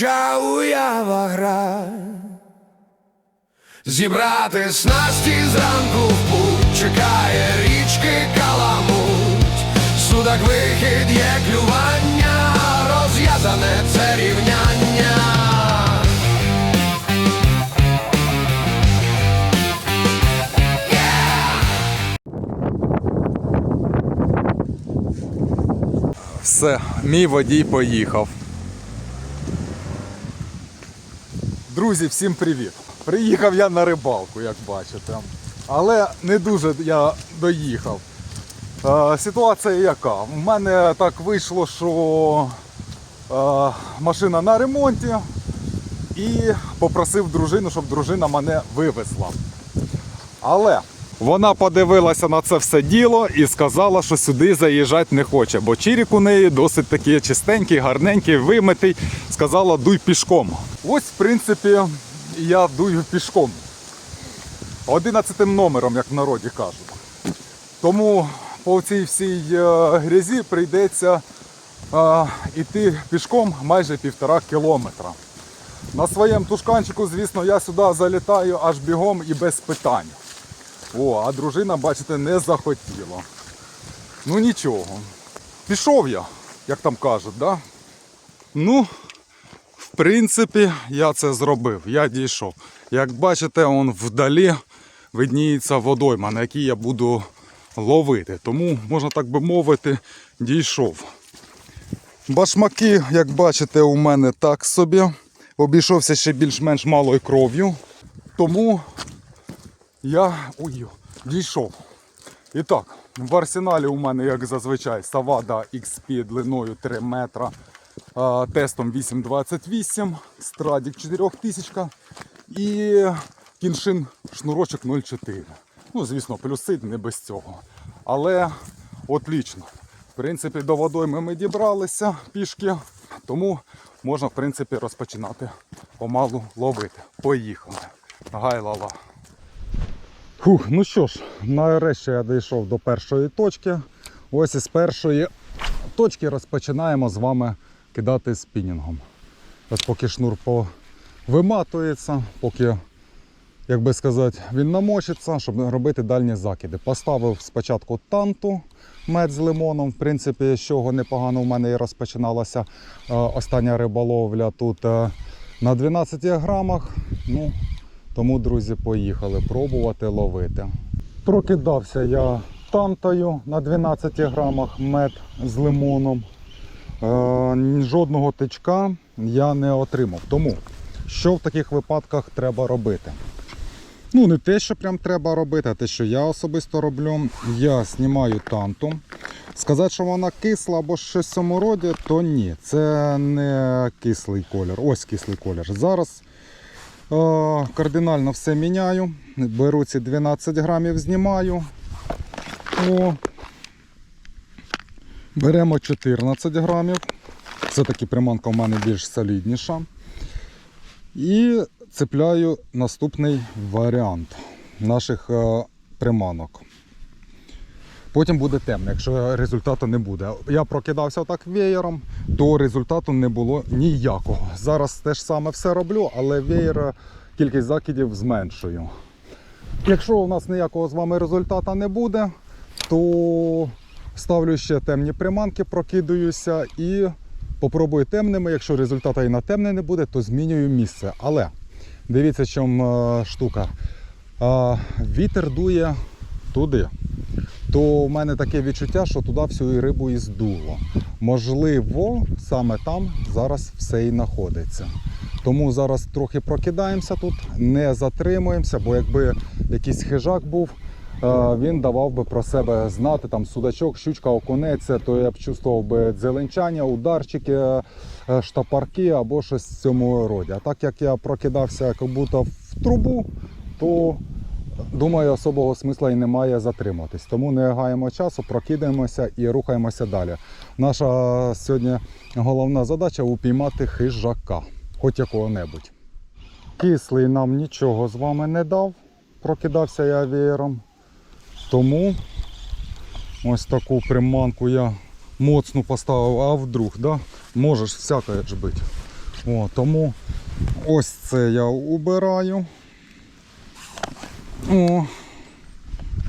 де уява гра. Зібрати снасті зранку в путь чекає річки каламуть. Судак вихід є клювання, розв'язане це рівняння. Все, мій водій поїхав. Друзі, всім привіт! Приїхав я на рибалку, як бачите. Але не дуже я доїхав. Е, ситуація яка? У мене так вийшло, що е, машина на ремонті і попросив дружину, щоб дружина мене вивезла. Але вона подивилася на це все діло і сказала, що сюди заїжджати не хоче, бо чирік у неї досить такий чистенький, гарненький, вимитий. Сказала, дуй пішком. Ось, в принципі, я дую пішком. Одинадцятим номером, як в народі кажуть. Тому по цій всій е, грязі прийдеться е, йти пішком майже півтора кілометра. На своєму тушканчику, звісно, я сюди залітаю аж бігом і без питань. О, а дружина, бачите, не захотіла. Ну нічого. Пішов я, як там кажуть, да? Ну, в принципі, я це зробив. Я дійшов. Як бачите, он вдалі видніється водойма, на якій я буду ловити. Тому, можна так би мовити, дійшов. Башмаки, як бачите, у мене так собі. Обійшовся ще більш-менш малою кров'ю. Тому я ой, дійшов. І так, в арсеналі у мене, як зазвичай, Savada XP длиною 3 метра, тестом 828, Страдік 4000 і кіншин шнурочок 0,4. Ну, звісно, плюси не без цього. Але отлично. В принципі, до водойми ми дібралися пішки, тому можна, в принципі, розпочинати помалу ловити. Поїхали. Гай-ла-ла. Фух, ну що ж, нарешті я дійшов до першої точки. Ось із першої точки розпочинаємо з вами кидати спінінгом. Ось поки шнур виматується, поки, як би сказати, він намочиться, щоб робити дальні закиди. Поставив спочатку танту мед з лимоном. В принципі, з чого непогано в мене і розпочиналася е, остання риболовля тут е, на 12 грамах. Ну, тому, друзі, поїхали пробувати ловити. Прокидався я тантою на 12 грамах мед з лимоном. Е, жодного тичка я не отримав. Тому що в таких випадках треба робити? Ну, не те, що прям треба робити, а те, що я особисто роблю. Я знімаю танту. Сказати, що вона кисла або щось в цьому роді, то ні. Це не кислий колір. Ось кислий колір. Зараз кардинально все міняю. Беру ці 12 грамів, знімаю. О. Беремо 14 грамів. Все-таки приманка в мене більш солідніша. І цепляю наступний варіант наших е, приманок. Потім буде темно, якщо результату не буде. Я прокидався отак веєром, то результату не було ніякого. Зараз те ж саме все роблю, але веєр е, кількість закидів зменшую. Якщо у нас ніякого з вами результату не буде, то ставлю ще темні приманки, прокидаюся і попробую темними. Якщо результату і на темне не буде, то змінюю місце. Але дивіться, чому е, штука. Е, Вітер дує туди. То в мене таке відчуття, що туди всю і рибу і здуло. Можливо, саме там зараз все і знаходиться. Тому зараз трохи прокидаємося тут, не затримуємося, бо якби якийсь хижак був, е, він давав би про себе знати, там судачок, щучка, окунець, то я б чувствував би дзеленчання, ударчики, е, штапарки або щось в цьому роді. А так як я прокидався як будто в трубу, то думаю, особого смисла і немає затриматись. Тому не гаємо часу, прокидаємося і рухаємося далі. Наша сьогодні головна задача упіймати хижака, хоч якого-небудь. Кислий нам нічого з вами не дав, прокидався я веєром. Тому ось таку приманку я моцну поставив, а вдруг, да? можеш всяке ж бити. О, тому ось це я убираю. О,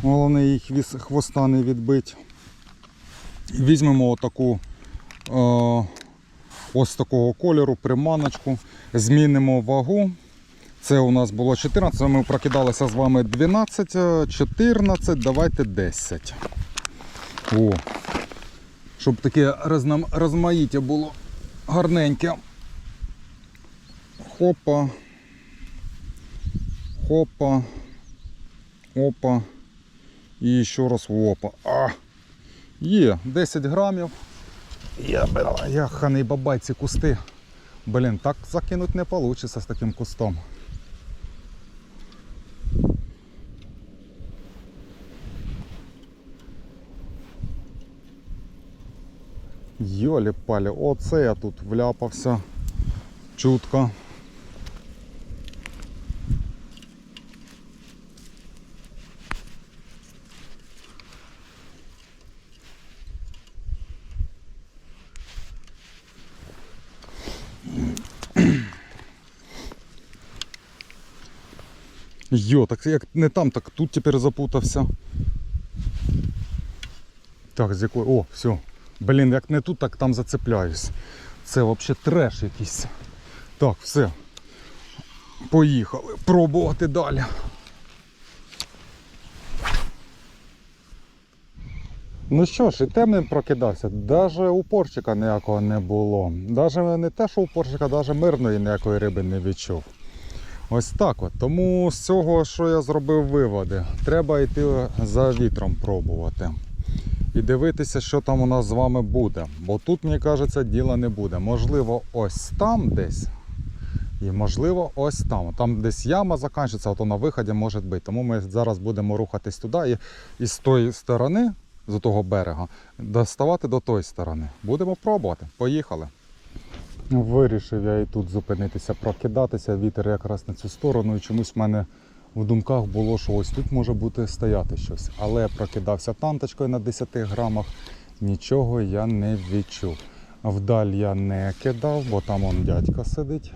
головне їх хвоста не відбити. Візьмемо отаку е, ось такого кольору приманочку, змінимо вагу. Це у нас було 14, ми прокидалися з вами 12, е, 14, давайте 10. О, щоб таке розмаїття було гарненьке. Хопа. Хопа. Опа. І ще раз опа. А! Є 10 грамів. Я, я ханий бабай ці кусти. Блін, так закинути не вийде з таким кустом. Йолі палі, оце я тут вляпався. Чутко. Йо, так як не там, так тут тепер запутався. Так, з якої. О, все. Блін, як не тут, так там зацепляюсь. Це взагалі треш якийсь. Так, все. Поїхали. Пробувати далі. Ну що ж, і темним прокидався. Навіть упорчика ніякого не було. Навіть не те, що упорчика, навіть мирної ніякої риби не відчув. Ось так от. Тому з цього, що я зробив виводи, треба йти за вітром пробувати. І дивитися, що там у нас з вами буде. Бо тут, мені кажеться, діла не буде. Можливо, ось там десь. І можливо, ось там. Там десь яма закінчиться, а то на виході може бути. Тому ми зараз будемо рухатись туди і, і з тої сторони, з того берега, доставати до тої сторони. Будемо пробувати. Поїхали. Вирішив я і тут зупинитися, прокидатися. Вітер якраз на цю сторону. І чомусь в мене в думках було, що ось тут може бути стояти щось. Але я прокидався танточкою на 10 грамах, нічого я не відчув. Вдаль я не кидав, бо там он дядька сидить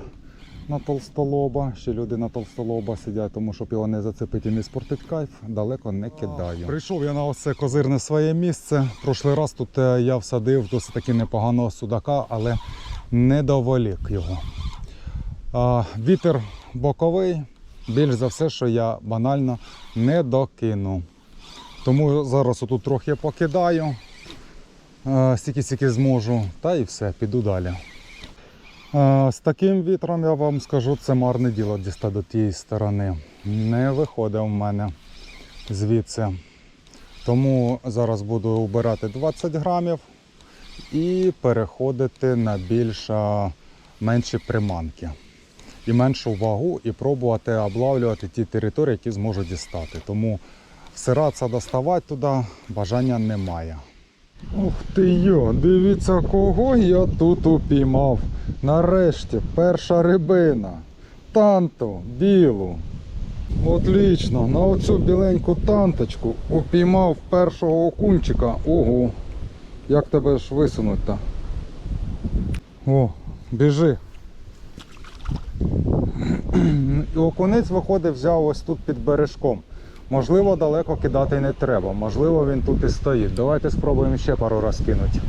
на толстолоба. Ще люди на толстолоба сидять, тому щоб його не зацепити і не спортить кайф, далеко не кидаю. Прийшов я на ось це козирне своє місце. Прошлий раз тут е, я всадив досить таки непоганого судака, але не доволік його. А, вітер боковий, більш за все, що я банально не докину. Тому зараз отут трохи покидаю, стільки-стільки зможу, та і все, піду далі. Е, З таким вітром я вам скажу, це марне діло дістати до тієї сторони. Не виходить в мене звідси. Тому зараз буду убирати 20 грамів і переходити на більш менші приманки. І меншу вагу, і пробувати облавлювати ті території, які зможу дістати. Тому всиратися доставати туди бажання немає. Ух ти йо, дивіться, кого я тут упіймав. Нарешті перша рибина. Танту білу. Отлично, на оцю біленьку танточку упіймав першого окунчика. Ого. Як тебе ж висунуть-то? О, біжи. Окунець виходить, взяв ось тут під бережком. Можливо, далеко кидати не треба. Можливо, він тут і стоїть. Давайте спробуємо ще пару раз кинути.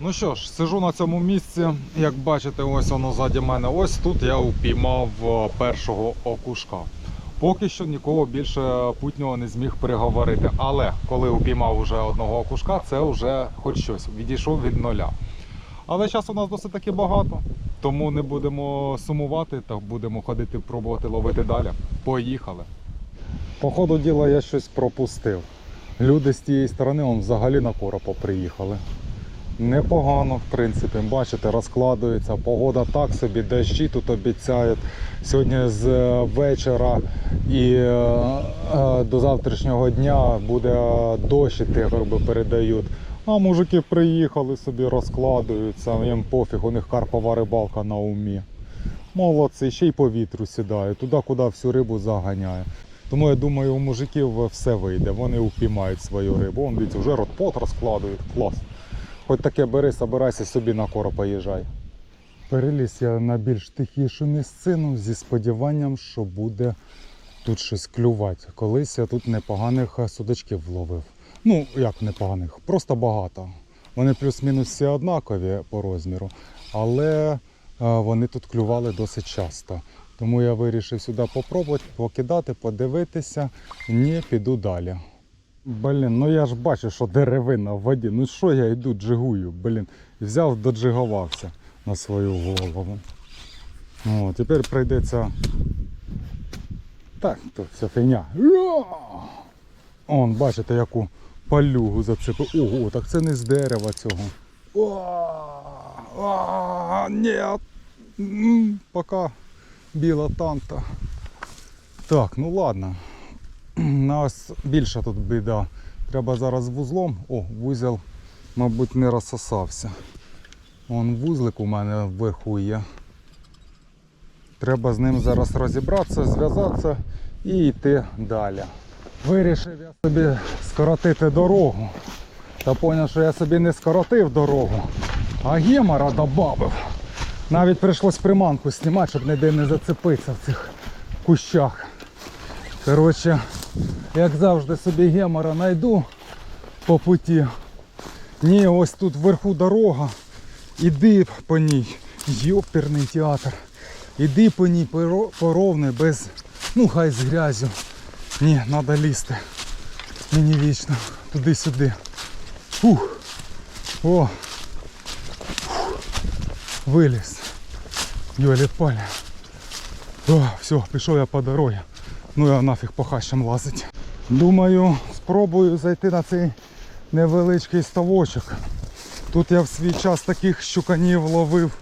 Ну що ж, сижу на цьому місці. Як бачите, ось воно ззаді мене. Ось тут я упіймав е, першого окушка. Поки що нікого більше путнього не зміг переговорити. Але коли упіймав уже одного окушка, це вже хоч щось. Відійшов від нуля. Але часу у нас досить таки багато, тому не будемо сумувати та будемо ходити пробувати ловити далі. Поїхали. По ходу діла я щось пропустив. Люди з тієї сторони он взагалі на коропа приїхали. Непогано, в принципі, бачите, розкладується. Погода так собі, дощі тут обіцяють. Сьогодні з е, вечора і е, е, до завтрашнього дня буде дощ, іти, як передають. А мужики приїхали собі, розкладуються, їм пофіг, у них карпова рибалка на умі. Молодці, ще й по вітру сідає, туди, куди всю рибу заганяє. Тому я думаю, у мужиків все вийде, вони упіймають свою рибу. Вон, дивіться, вже ротпот розкладують, клас. Хоч таке бери, собирайся собі на коро поїжджай. Переліз я на більш тихішу місцину зі сподіванням, що буде тут щось клювати. Колись я тут непоганих судачків вловив. Ну, як непоганих, просто багато. Вони плюс-мінус всі однакові по розміру, але е, вони тут клювали досить часто. Тому я вирішив сюди попробувати, покидати, подивитися. Ні, піду далі. Блін, ну я ж бачу, що деревина в воді. Ну що я йду джигую, блін. Взяв, доджигувався на свою голову. О, тепер прийдеться. Так, то все фігня. Он, бачите, яку палюгу зацепив. Ого, так це не з дерева цього. А, Ні. Пока біла танта. Так, ну ладно. Нас більша тут біда. Треба зараз вузлом. О, вузел, мабуть, не розсосався. Вон вузлик у мене вверху є. Треба з ним зараз розібратися, зв'язатися і йти далі. Вирішив я собі скоротити дорогу. Та зрозумів, що я собі не скоротив дорогу, а гемора додав. Навіть прийшлось приманку знімати, щоб ніде не зацепитися в цих кущах. Коротше, як завжди собі гемора знайду по путі. Ні, ось тут вверху дорога. Іди по ній. Йоперний театр. Іди по ній по по без. Ну хай з грязю. Ні, треба лізти. Мені вічно. Туди-сюди. Фух. О. Фух. Виліз. Йолі палі. О, все, пішов я по дорозі. Ну я нафіг по хащам лазить. Думаю, спробую зайти на цей невеличкий ставочок. Тут я в свій час таких щуканів ловив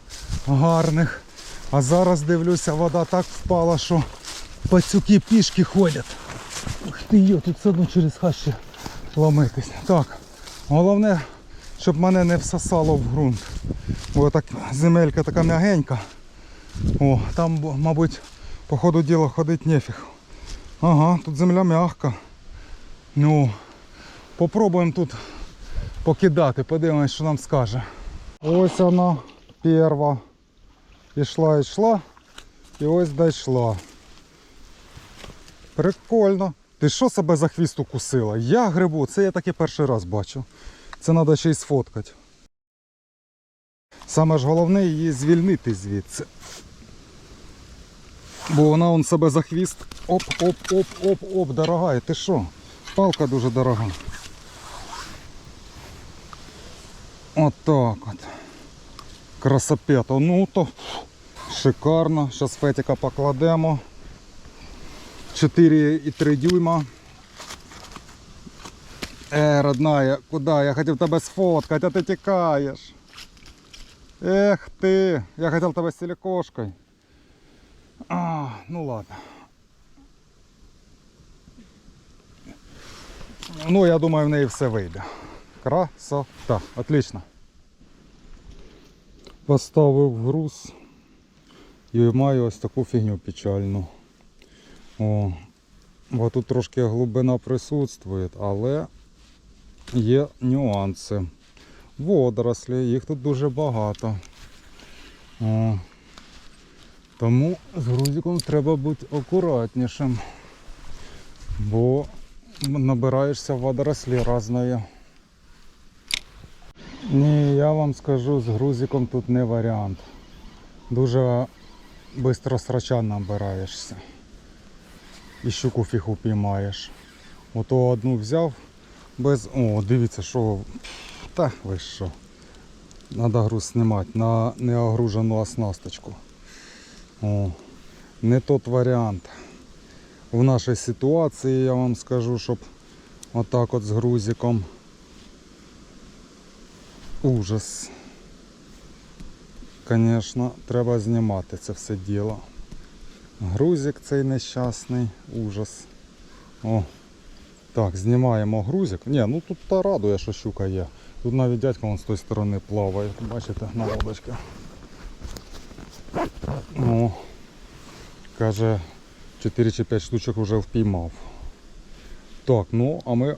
гарних. А зараз дивлюся, вода так впала, що пацюки пішки ходять. Ух ти йо, тут все одно через хащі ломитись. Так, головне, щоб мене не всосало в ґрунт. Бо так земелька така м'ягенька. О, там, мабуть, по ходу діла ходить нефіг. Ага, тут земля м'яка. Ну, попробуємо тут покидати, подивимось, що нам скаже. Ось вона перша. Ішла, йшла і ось дійшла. Прикольно. Ти що себе за хвіст укусила? Я грибу, це я таки перший раз бачу. Це треба ще й сфоткати. Саме ж головне її звільнити звідси. Бо вона он себе за хвіст. Оп, оп, оп, оп, оп, дорога. І ти що? Палка дуже дорога. От так от. Красопета. Ну то шикарно. Зараз фетика покладемо. 4,3 дюйма. Е, родная, куди? Я хотів тебе сфоткати, а ти тікаєш. Ех ти, я хотів тебе з силікошкою. А, ну ладно. Ну, я думаю, в неї все вийде. Красота. Отлично. Поставив груз і маю ось таку фігню печальну. О, бо тут трошки глибина присутствує, але є нюанси. Водорослі, їх тут дуже багато. О, тому з грузиком треба бути акуратнішим, бо набираєшся водорослі різної. Ні, я вам скажу, з грузиком тут не варіант. Дуже швидко срача набираєшся. І щуку фіг упіймаєш. Ото одну взяв без... О, дивіться, що. Та ви що. Треба груз знімати на неогружену оснасточку. О, не тот варіант. В нашій ситуації я вам скажу, щоб отак от з грузиком Ужас. Звісно, треба знімати це все діло. Грузик цей нещасний, ужас. О. Так, знімаємо грузик. Ні, ну тут та радує, що щука є. Тут навіть дядько з тої сторони плаває. Бачите, на лодочці. О. Каже, 4 чи 5 штучок вже впіймав. Так, ну а ми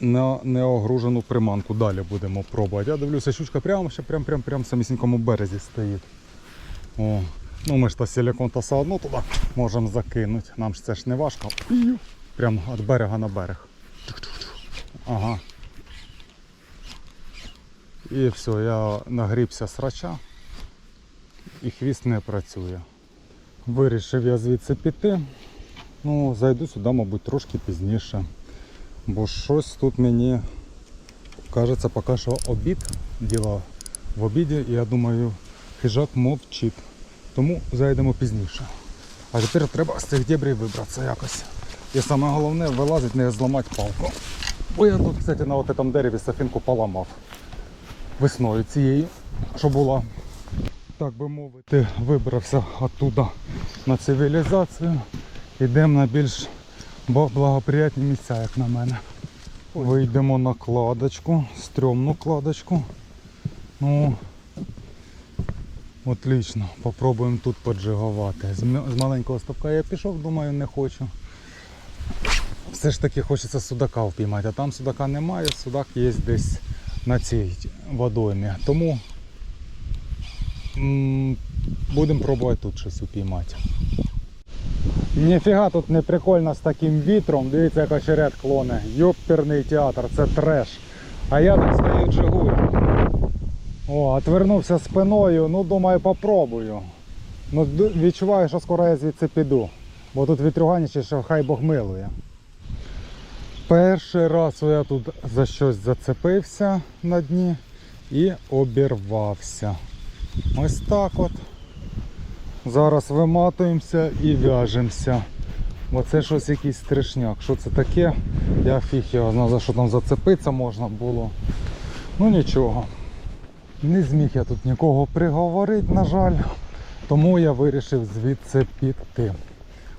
на неогружену приманку далі будемо пробувати. Я дивлюся, щучка прямо ще прям прям прям самісінькому березі стоїть. О, ну ми ж та силікон та все одно туди можемо закинути. Нам ж це ж не важко. Прямо від берега на берег. Ага. І все, я нагрібся срача і хвіст не працює. Вирішив я звідси піти. Ну, зайду сюди, мабуть, трошки пізніше. Бо щось тут мені кажеться поки що обід. Діло в обіді, і я думаю, хижак мовчить. Тому зайдемо пізніше. А тепер треба з цих дебрів вибратися якось. І саме головне вилазить, не зламати палку. Бо я тут, кстати, на цьому дереві сафінку поламав весною цієї, що була, так би мовити, вибрався оттуда на цивілізацію. Йдемо на більш благоприятні місця, як на мене. Вийдемо на кладочку, стрьомну кладочку. Ну, отлично. Попробуємо тут поджигувати. З, з маленького ставка я пішов, думаю, не хочу. Все ж таки хочеться судака впіймати, а там судака немає, судак є десь на цій водоймі. Тому будемо пробувати тут щось упіймати. Ніфіга тут не прикольно з таким вітром. Дивіться, як очерет клоне. Йоптерний театр, це треш. А я тут стою джигую. О, отвернувся спиною, ну думаю, попробую. Ну відчуваю, що скоро я звідси піду. Бо тут вітрюганіше, що хай Бог милує. Перший раз я тут за щось зацепився на дні і обірвався. Ось так от. Зараз виматуємося і в'яжемося. Бо це щось якийсь страшняк. Що це таке? Я фіг його знав, за що там зацепитися можна було. Ну нічого. Не зміг я тут нікого приговорити, на жаль. Тому я вирішив звідси піти.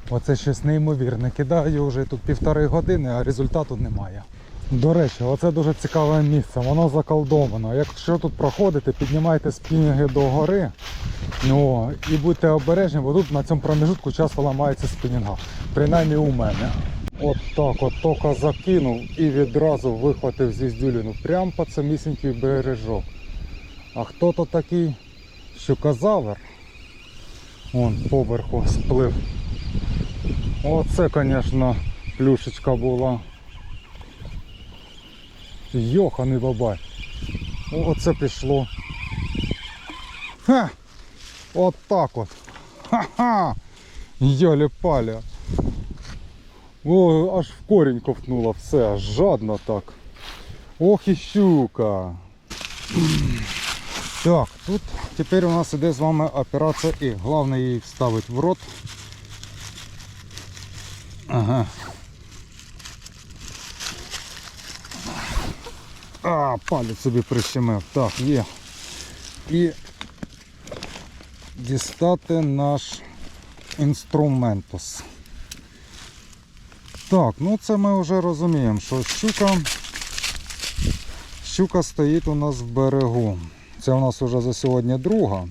Оце щось неймовірне. Кидаю вже тут півтори години, а результату немає. До речі, оце дуже цікаве місце, воно заколдовано. Якщо тут проходите, піднімайте спінінги до гори ну, і будьте обережні, бо тут на цьому проміжутку часто ламається спінінга. Принаймні у мене. От так от тока закинув і відразу вихватив зіздюліну прямо по самісінький бережок. А хто то такий щукозавр? Вон поверху сплив. Оце, звісно, плюшечка була. Йоханий бабай. Оце пішло. Ха! От так от. Ха-ха! Йолі паля. О, аж в корінь ковтнула все, аж жадно так. Ох і щука. Так, тут тепер у нас іде з вами операція І. Головне її вставити в рот. Ага. А, палець собі прищемив. Так, є. І дістати наш інструментус. Так, ну це ми вже розуміємо, що щука, щука стоїть у нас в берегу. Це у нас вже за сьогодні друга.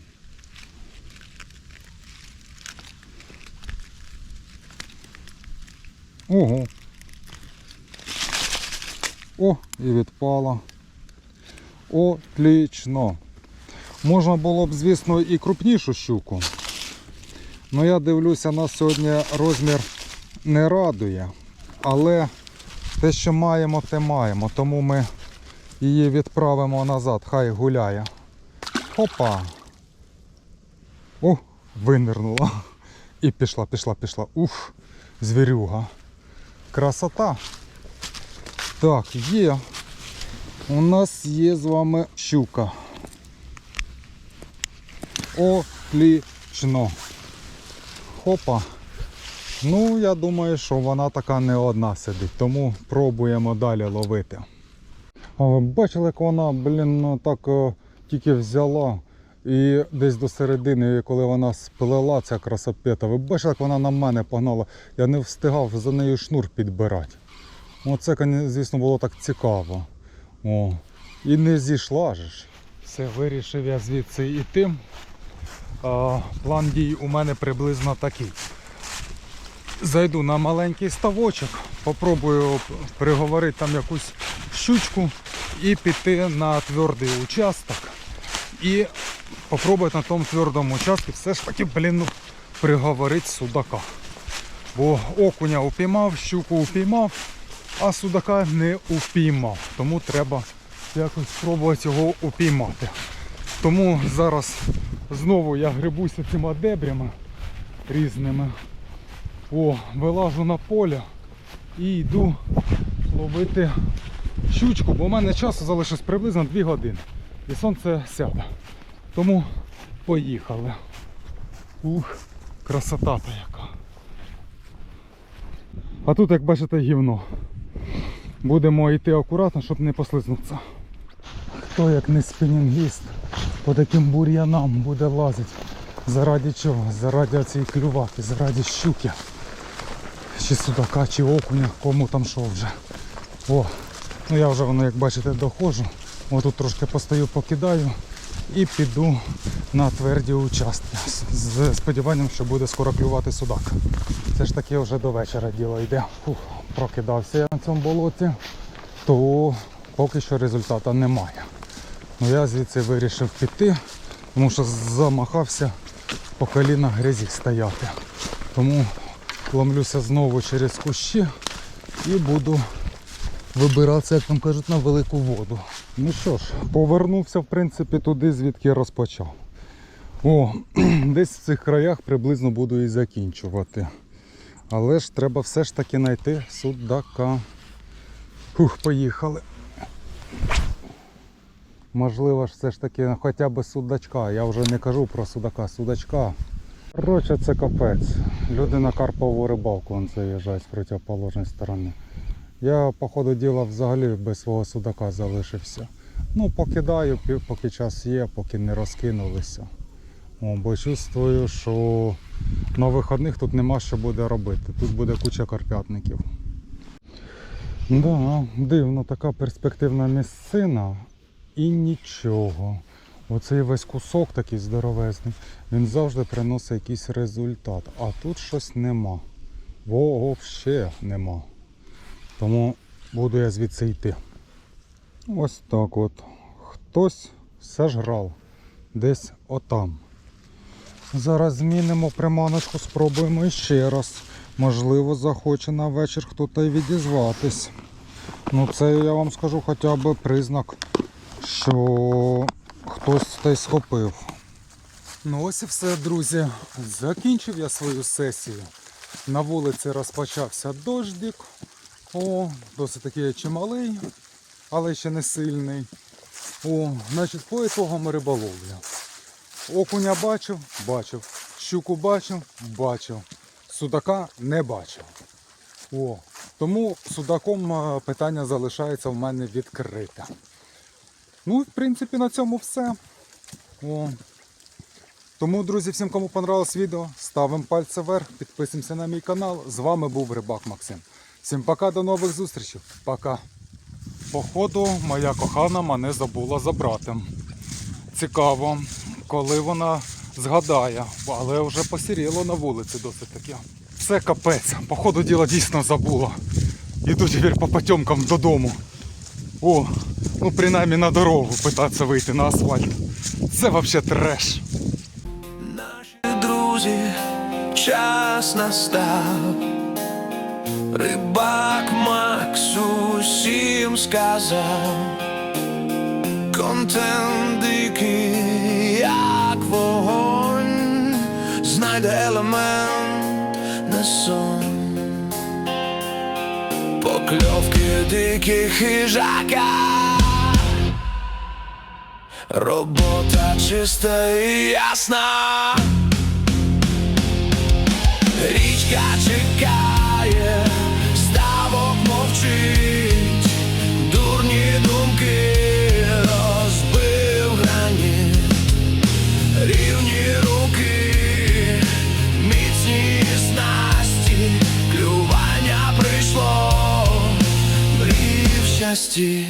Ого. О, і відпала. Отлично. Можна було б, звісно, і крупнішу щуку. Ну я дивлюся, нас сьогодні розмір не радує. Але те, що маємо, те маємо. Тому ми її відправимо назад, хай гуляє. Опа. О, винирнула. І пішла, пішла, пішла. Ух, звірюга. Красота. Так, є. У нас є з вами щука. Отлично. Хопа. Ну, я думаю, що вона така не одна сидить, тому пробуємо далі ловити. Ви бачили, як вона, блін, ну, так е, тільки взяла. І десь до середини, коли вона сплела, ця красопета, ви бачили, як вона на мене погнала. Я не встигав за нею шнур підбирати. Оце, звісно, було так цікаво. О. І не зійшла ж. Все, вирішив я звідси йти. А, план дій у мене приблизно такий. Зайду на маленький ставочок, попробую приговорити там якусь щучку і піти на твердий участок. І попробувати на тому твердому участку все ж таки, блін, ну, приговорити судака. Бо окуня упіймав, щуку упіймав, а судака не упіймав. Тому треба якось спробувати його упіймати. Тому зараз знову я грибуся цими дебрями різними. О, вилажу на поле і йду ловити щучку, бо в мене часу залишилось приблизно 2 години. І сонце сяде. Тому поїхали. Ух, красота-то яка. А тут, як бачите, гівно. Будемо йти акуратно, щоб не послизнутися. Хто як не спінінгіст по таким бур'янам буде лазити. Заради чого? Заради цієї клюваки, заради щуки. Чи судака, чи окуня, кому там що вже. О, ну я вже воно, як бачите, доходжу. Отут трошки постою, покидаю і піду на тверді участки. З сподіванням, що буде скоро клювати судак. Це ж таки вже до вечора діло йде. Фух, прокидався я цьому болоті, то поки що результату немає. Ну я звідси вирішив піти, тому що замахався по коліна грязі стояти. Тому ломлюся знову через кущі і буду вибиратися, як там кажуть, на велику воду. Ну що ж, повернувся в принципі туди, звідки розпочав. О, десь в цих краях приблизно буду і закінчувати. Але ж треба все ж таки знайти судака. Фух, поїхали. Можливо ж все ж таки хоча б судачка. Я вже не кажу про судака, судачка. Коротше, це капець. Люди на карпову рибалку заїжджають з противоположної сторони. Я, по ходу діла, взагалі без свого судака залишився. Ну, покидаю, поки час є, поки не розкинулися. О, бо чувствую, що на виходних тут нема що буде робити. Тут буде куча карпятників. Да, дивно, така перспективна місцина і нічого. Оцей весь кусок такий здоровезний, він завжди приносить якийсь результат. А тут щось нема. Взагалі нема. Тому буду я звідси йти. Ось так от. Хтось сожрав. Десь отам. Зараз змінимо приманочку, спробуємо ще раз. Можливо, захоче на вечір хтось і відізватись. Ну це я вам скажу хоча б признак, що хтось та схопив. Ну ось і все, друзі. Закінчив я свою сесію. На вулиці розпочався дождик. О, досить такий чималий, але ще не сильний. О, значить, по ітогам риболовля. Окуня бачив, бачив. Щуку бачив, бачив. Судака не бачив. О, тому судаком питання залишається в мене відкрите. Ну, в принципі, на цьому все. О. Тому, друзі, всім, кому понравилось відео, ставимо пальці вверх, підписуємося на мій канал. З вами був Рибак Максим. Всім пока, до нових зустрічей. Пока. Походу, моя кохана мене забула забрати. Цікаво, коли вона згадає, але вже посіріло на вулиці досить таки. Все капець, походу діла дійсно забула. Іду тепер по потемкам додому. О, ну принаймні на дорогу питатися вийти на асфальт. Це взагалі треш. Наші друзі, час настав. Рибак Макс усім сказав. Контент дикий, Покльовки диких хижака. Робота чиста і ясна. Річка чекає, ставок мовчить, щедрості.